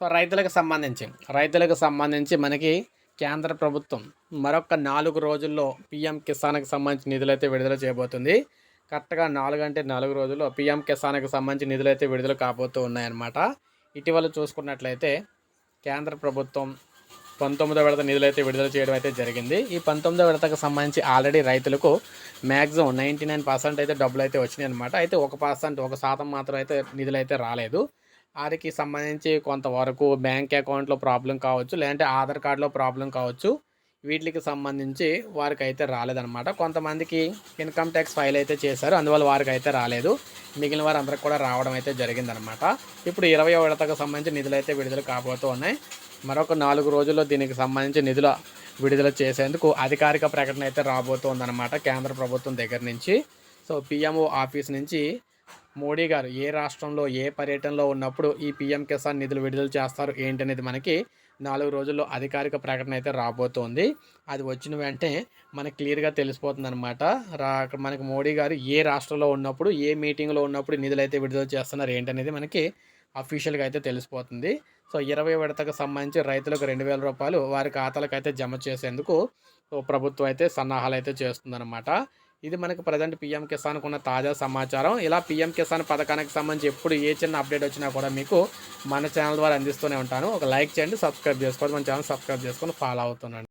So రైతులకు సంబంధించి రైతులకు సంబంధించి మనకి కేంద్ర ప్రభుత్వం మరొక నాలుగు రోజుల్లో పిఎం కిసాన్కి సంబంధించి నిధులైతే విడుదల చేయబోతుంది. కరెక్ట్గా నాలుగు అంటే నాలుగు రోజుల్లో పిఎం కిసాన్కి సంబంధించి నిధులైతే విడుదల కాబోతూ ఉన్నాయన్నమాట. ఇటీవల చూసుకున్నట్లయితే కేంద్ర ప్రభుత్వం పంతొమ్మిదో విడత నిధులైతే విడుదల చేయడం అయితే జరిగింది. ఈ పంతొమ్మిదో విడతకు సంబంధించి ఆల్రెడీ రైతులకు మ్యాక్సిమం నైంటీ నైన్ పర్సెంట్ అయితే డబ్బులు అయితే వచ్చినాయి అనమాట అయితే ఒక పర్సెంట్ ఒక శాతం మాత్రం అయితే నిధులు అయితే రాలేదు. వారికి సంబంధించి కొంతవరకు బ్యాంక్ అకౌంట్లో ప్రాబ్లం కావచ్చు లేదంటే ఆధార్ కార్డులో ప్రాబ్లం కావచ్చు వీటికి సంబంధించి వారికి అయితే రాలేదన్నమాట. కొంతమందికి ఇన్కమ్ ట్యాక్స్ ఫైల్ అయితే చేశారు అందువల్ల వారికి అయితే రాలేదు. మిగిలిన వారు అందరికి కూడా రావడం అయితే జరిగిందనమాట ఇప్పుడు ఇరవై విడతకు సంబంధించి నిధులు అయితే విడుదల కాబోతూ ఉన్నాయి. మరొక నాలుగు రోజుల్లో దీనికి సంబంధించి నిధుల విడుదల చేసేందుకు అధికారిక ప్రకటన అయితే రాబోతోందన్నమాట కేంద్ర ప్రభుత్వం దగ్గర నుంచి. సో పిఎంఓ ఆఫీస్ నుంచి మోడీ గారు ఏ రాష్ట్రంలో ఏ పర్యటనలో ఉన్నప్పుడు ఈ పీఎం కిసాన్ నిధులు విడుదల చేస్తారు ఏంటనేది మనకి నాలుగు రోజుల్లో అధికారిక ప్రకటన అయితే రాబోతోంది. అది వచ్చిన వెంటనే మనకు క్లియర్గా తెలిసిపోతుంది అనమాట రా మనకి మోడీ గారు ఏ రాష్ట్రంలో ఉన్నప్పుడు ఏ మీటింగ్లో ఉన్నప్పుడు నిధులు అయితే విడుదల చేస్తున్నారు ఏంటనేది మనకి అఫీషియల్గా అయితే తెలిసిపోతుంది. సో ఇరవై విడతకు సంబంధించి రైతులకు రెండు వేల రూపాయలు వారి ఖాతాలకు అయితే జమ చేసేందుకు ప్రభుత్వం అయితే సన్నాహాలు అయితే చేస్తుందన్నమాట. ఇది మనకు ప్రజెంట్ పీఎం కిసాన్కు ఉన్న తాజా సమాచారం. ఇలా పీఎం కిసాన్ పథకానికి సంబంధించి ఎప్పుడు ఏ చిన్న అప్డేట్ వచ్చినా కూడా మీకు మన ఛానల్ ద్వారా అందిస్తూనే ఉంటాను. ఒక లైక్ చేయండి సబ్స్క్రైబ్ చేసుకోండి. మన ఛానల్ సబ్స్క్రైబ్ చేసుకొని ఫాలో అవుతున్నాను